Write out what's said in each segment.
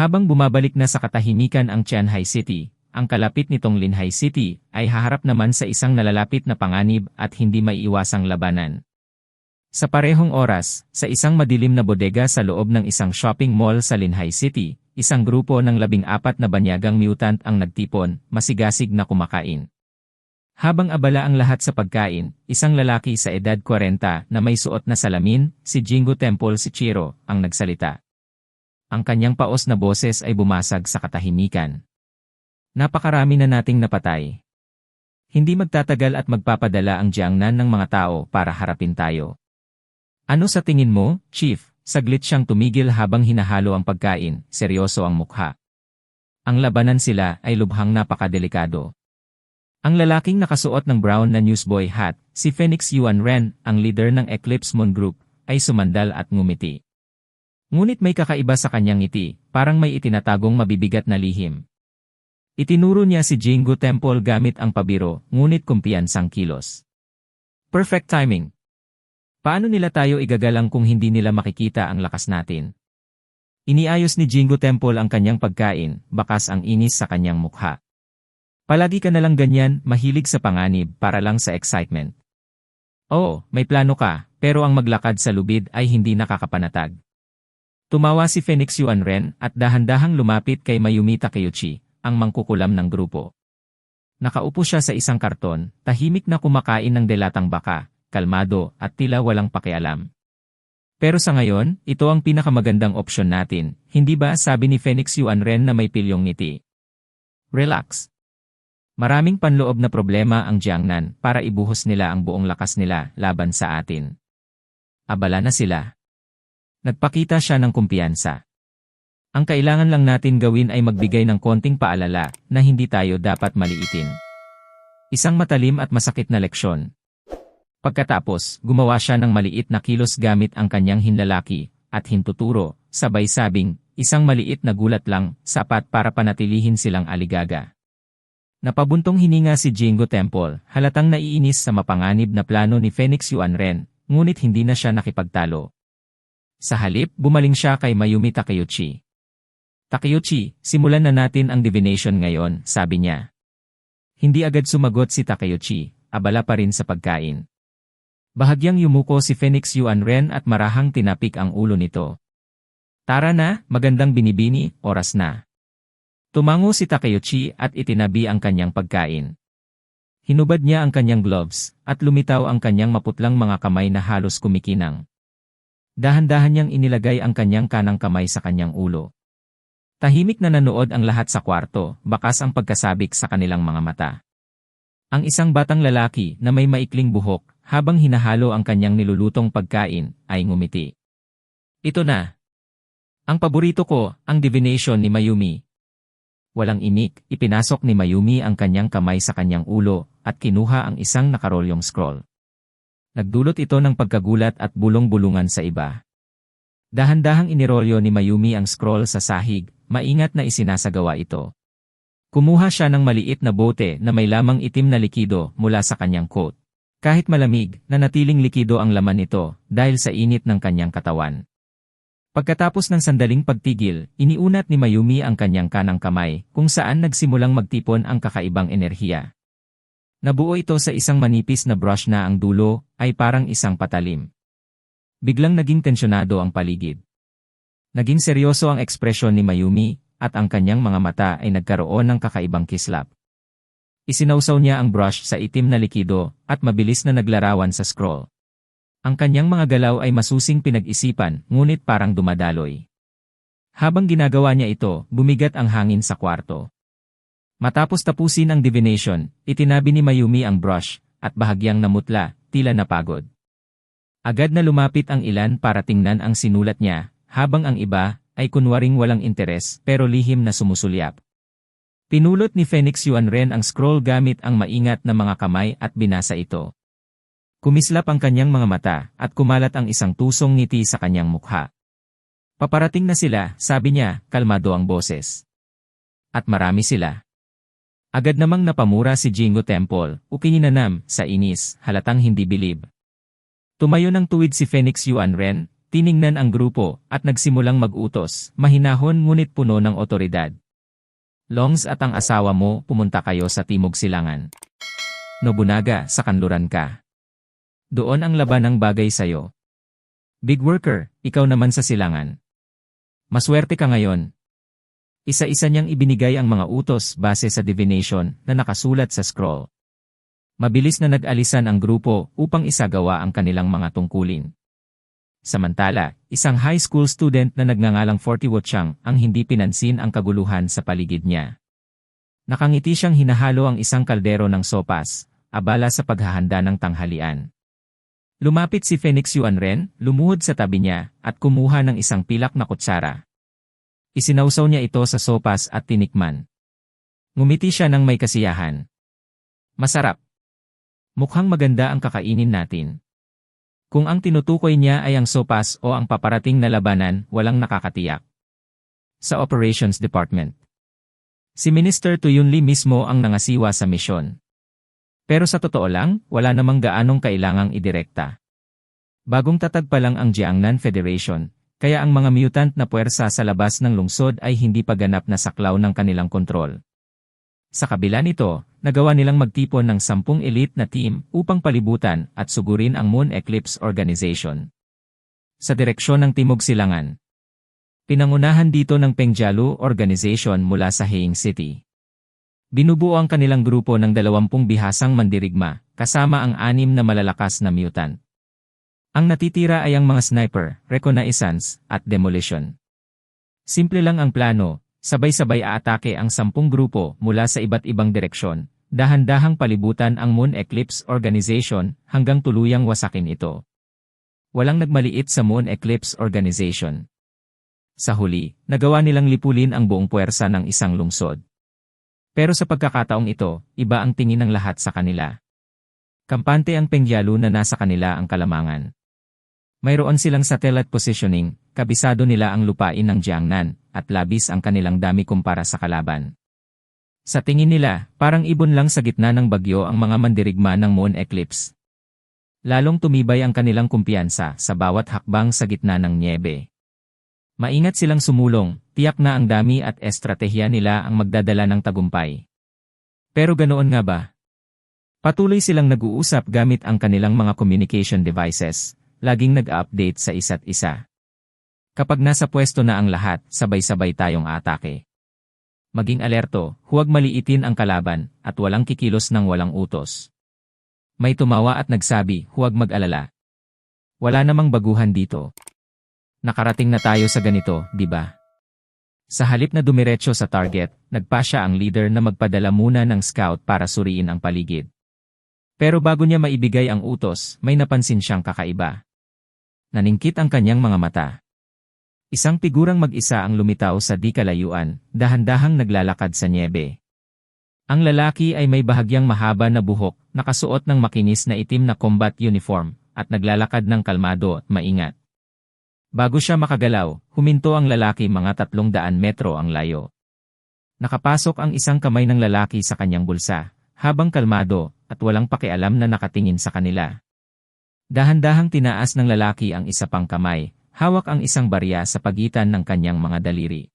Habang bumabalik na sa katahimikan ang Tianhai City, ang kalapit nitong Linhai City ay haharap naman sa isang nalalapit na panganib at hindi maiiwasang labanan. Sa parehong oras, sa isang madilim na bodega sa loob ng isang shopping mall sa Linhai City, isang grupo ng labing apat na banyagang mutant ang nagtipon, masigasig na kumakain. Habang abala ang lahat sa pagkain, isang lalaki sa edad 40 na may suot na salamin, si Jingo Temple si Chiro, ang nagsalita. Ang kanyang paos na boses ay bumasag sa katahimikan. Napakarami na nating napatay. Hindi magtatagal at magpapadala ang Jiangnan ng mga tao para harapin tayo. Ano sa tingin mo, Chief? Saglit siyang tumigil habang hinahalo ang pagkain, seryoso ang mukha. Ang labanan sila ay lubhang napakadelikado. Ang lalaking nakasuot ng brown na newsboy hat, si Phoenix Yuan Ren, ang leader ng Eclipse Moon Group, ay sumandal at ngumiti. Ngunit may kakaiba sa kanyang ngiti, parang may itinatagong mabibigat na lihim. Itinuro niya si Jingo Temple gamit ang pabiro, ngunit kumpiyansang kilos. Perfect timing. Paano nila tayo igagalang kung hindi nila makikita ang lakas natin? Iniayos ni Jingo Temple ang kanyang pagkain, bakas ang inis sa kanyang mukha. Palagi ka nalang ganyan, mahilig sa panganib para lang sa excitement. Oo, may plano ka, pero ang maglakad sa lubid ay hindi nakakapanatag. Tumawa si Phoenix Yuan Ren at dahan-dahang lumapit kay Mayumi Takeuchi, ang mangkukulam ng grupo. Nakaupo siya sa isang karton, tahimik na kumakain ng delatang baka, kalmado, at tila walang pakialam. Pero sa ngayon, ito ang pinakamagandang opsyon natin, hindi ba sabi ni Phoenix Yuan Ren na may pilyong ngiti? Relax. Maraming panloob na problema ang Jiangnan para ibuhos nila ang buong lakas nila laban sa atin. Abala na sila. Nagpakita siya ng kumpiyansa. Ang kailangan lang natin gawin ay magbigay ng konting paalala na hindi tayo dapat maliitin. Isang matalim at masakit na leksyon, Pagkatapos, gumawa siya ng maliit na kilos gamit ang kanyang hinlalaki, at hintuturo, sabay sabing, isang maliit na gulat lang, sapat para panatilihin silang aligaga. Napabuntong hininga si Jingo Temple, halatang naiinis sa mapanganib na plano ni Phoenix Yuan Ren, ngunit hindi na siya nakipagtalo. Sa halip, bumaling siya kay Mayumi Takeuchi. Takeuchi, simulan na natin ang divination ngayon, sabi niya. Hindi agad sumagot si Takeuchi, abala pa rin sa pagkain. Bahagyang yumuko si Phoenix Yuan Ren at marahang tinapik ang ulo nito. Tara na, magandang binibini, oras na. Tumango si Takeuchi at itinabi ang kanyang pagkain. Hinubad niya ang kanyang gloves, at lumitaw ang kanyang maputlang mga kamay na halos kumikinang. Dahan-dahan niyang inilagay ang kanyang kanang kamay sa kanyang ulo. Tahimik na nanood ang lahat sa kwarto, bakas ang pagkasabik sa kanilang mga mata. Ang isang batang lalaki na may maikling buhok, habang hinahalo ang kanyang nilulutong pagkain, ay ngumiti. Ito na. Ang paborito ko, ang divination ni Mayumi. Walang imik, ipinasok ni Mayumi ang kanyang kamay sa kanyang ulo, at kinuha ang isang nakarolyong scroll. Nagdulot ito ng pagkagulat at bulong-bulungan sa iba. Dahan-dahang inirolyo ni Mayumi ang scroll sa sahig, maingat na isinasagawa ito. Kumuha siya ng maliit na bote na may lamang itim na likido mula sa kanyang coat. Kahit malamig, nanatiling likido ang laman nito dahil sa init ng kanyang katawan. Pagkatapos ng sandaling pagtigil, iniunat ni Mayumi ang kanyang kanang kamay kung saan nagsimulang magtipon ang kakaibang enerhiya. Nabuo ito sa isang manipis na brush na ang dulo ay parang isang patalim. Biglang naging tensyonado ang paligid. Naging seryoso ang ekspresyon ni Mayumi at ang kanyang mga mata ay nagkaroon ng kakaibang kislap. Isinausaw niya ang brush sa itim na likido at mabilis na naglarawan sa scroll. Ang kanyang mga galaw ay masusing pinag-isipan ngunit parang dumadaloy. Habang ginagawa niya ito, bumigat ang hangin sa kwarto. Matapos tapusin ang divination, itinabi ni Mayumi ang brush, at bahagyang namutla, tila napagod. Agad na lumapit ang ilan para tingnan ang sinulat niya, habang ang iba, ay kunwaring walang interes pero lihim na sumusulyap. Pinulot ni Phoenix Yuan Ren ang scroll gamit ang maingat na mga kamay at binasa ito. Kumislap ang kanyang mga mata at kumalat ang isang tusong ngiti sa kanyang mukha. Paparating na sila, sabi niya, kalmado ang boses. At marami sila. Agad namang napamura si Jingo Temple, ukininanam, sa inis, halatang hindi bilib. Tumayo ng tuwid si Phoenix Yuan Ren, Tiningnan ang grupo at nagsimulang mag-utos, mahinahon ngunit puno ng otoridad. Longs at ang asawa mo pumunta kayo sa Timog Silangan. Nobunaga, sa kanluran ka. Doon ang laban ng bagay sayo. Big worker, ikaw naman sa silangan. Maswerte ka ngayon. Isa-isa niyang ibinigay ang mga utos base sa divination na nakasulat sa scroll. Mabilis na nag-alisan ang grupo upang isagawa ang kanilang mga tungkulin. Samantala, isang high school student na nagngangalang 40 Wochang ang hindi pinansin ang kaguluhan sa paligid niya. Nakangiti siyang hinahalo ang isang kaldero ng sopas, abala sa paghahanda ng tanghalian. Lumapit si Phoenix Yuan lumuhod sa tabi niya, at kumuha ng isang pilak na kutsara. Isinausaw niya ito sa sopas at tinikman. Ngumiti siya ng may kasiyahan. Masarap. Mukhang maganda ang kakainin natin. Kung ang tinutukoy niya ay ang sopas o ang paparating na labanan, walang nakakatiyak. Sa Operations Department. Si Minister Tuyunli mismo ang nangasiwa sa misyon. Pero sa totoo lang, wala namang gaanong kailangang idirekta. Bagong tatag pa lang ang Jiangnan Federation, kaya ang mga mutant na puwersa sa labas ng lungsod ay hindi pa ganap na saklaw ng kanilang kontrol. Sa kabila nito, nagawa nilang magtipon ng sampung elite na team upang palibutan at sugurin ang Moon Eclipse Organization. Sa direksyon ng Timog Silangan. Pinangunahan dito ng Pengjalu Organization mula sa Haing City. Binubuo ang kanilang grupo ng dalawampung bihasang mandirigma, kasama ang anim na malalakas na mutant. Ang natitira ay ang mga sniper, reconnaissance, at demolition. Simple lang ang plano, Sabay-sabay aatake ang sampung grupo mula sa iba't ibang direksyon, dahan-dahang palibutan ang Moon Eclipse Organization hanggang tuluyang wasakin ito. Walang nagmaliit sa Moon Eclipse Organization. Sa huli, nagawa nilang lipulin ang buong puwersa ng isang lungsod. Pero sa pagkakataong ito, iba ang tingin ng lahat sa kanila. Kampante ang Pengyalo na nasa kanila ang kalamangan. Mayroon silang satellite positioning, kabisado nila ang lupain ng Jiangnan, at labis ang kanilang dami kumpara sa kalaban. Sa tingin nila, parang ibon lang sa gitna ng bagyo ang mga mandirigma ng moon eclipse. Lalong tumibay ang kanilang kumpiyansa sa bawat hakbang sa gitna ng niebe. Maingat silang sumulong, tiyak na ang dami at estratehiya nila ang magdadala ng tagumpay. Pero ganoon nga ba? Patuloy silang nag-uusap gamit ang kanilang mga communication devices, laging nag-update sa isa't isa. Kapag nasa pwesto na ang lahat, sabay-sabay tayong atake. Maging alerto, huwag maliitin ang kalaban, at walang kikilos ng walang utos. May tumawa at nagsabi, huwag mag-alala. Wala namang baguhan dito. Nakarating na tayo sa ganito, di ba? Sa halip na dumiretso sa target, nagpa siya ang leader na magpadala muna ng scout para suriin ang paligid. Pero bago niya maibigay ang utos, may napansin siyang kakaiba. Naningkit ang kanyang mga mata. Isang figurang mag-isa ang lumitaw sa di kalayuan, dahan-dahang naglalakad sa niebe. Ang lalaki ay may bahagyang mahaba na buhok, nakasuot ng makinis na itim na combat uniform, at naglalakad ng kalmado at maingat. Bago siya makagalaw, huminto ang lalaki mga tatlong daan metro ang layo. Nakapasok ang isang kamay ng lalaki sa kanyang bulsa, habang kalmado, at walang pakialam na nakatingin sa kanila. Dahan-dahang tinaas ng lalaki ang isa pang kamay, Hawak ang isang barya sa pagitan ng kanyang mga daliri.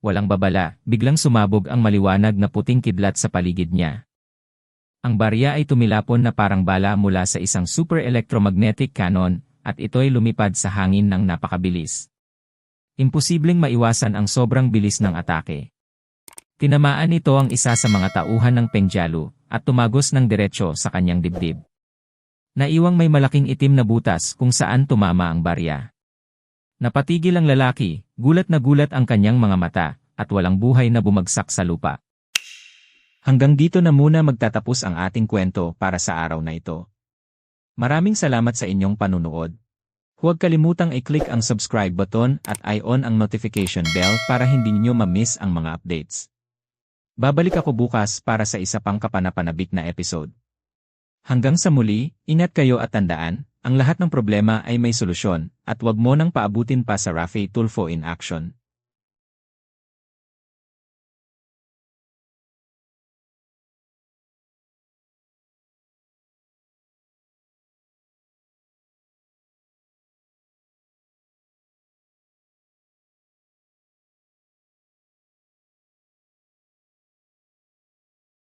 Walang babala, biglang sumabog ang maliwanag na puting kidlat sa paligid niya. Ang barya ay tumilapon na parang bala mula sa isang super electromagnetic cannon, at ito'y lumipad sa hangin ng napakabilis. Imposibleng maiwasan ang sobrang bilis ng atake. Tinamaan ito ang isa sa mga tauhan ng Pengjalu, at tumagos ng diretsyo sa kanyang dibdib. Naiwang may malaking itim na butas kung saan tumama ang barya. Napatigil ang lalaki, gulat na gulat ang kanyang mga mata, at walang buhay na bumagsak sa lupa. Hanggang dito na muna magtatapos ang ating kwento para sa araw na ito. Maraming salamat sa inyong panunood. Huwag kalimutang i-click ang subscribe button at i-on ang notification bell para hindi niyo ma-miss ang mga updates. Babalik ako bukas para sa isa pang kapanapanabik na episode. Hanggang sa muli, ingat kayo at tandaan, ang lahat ng problema ay may solusyon, at wag mo nang paabutin pa sa Rafi Tulfo in action.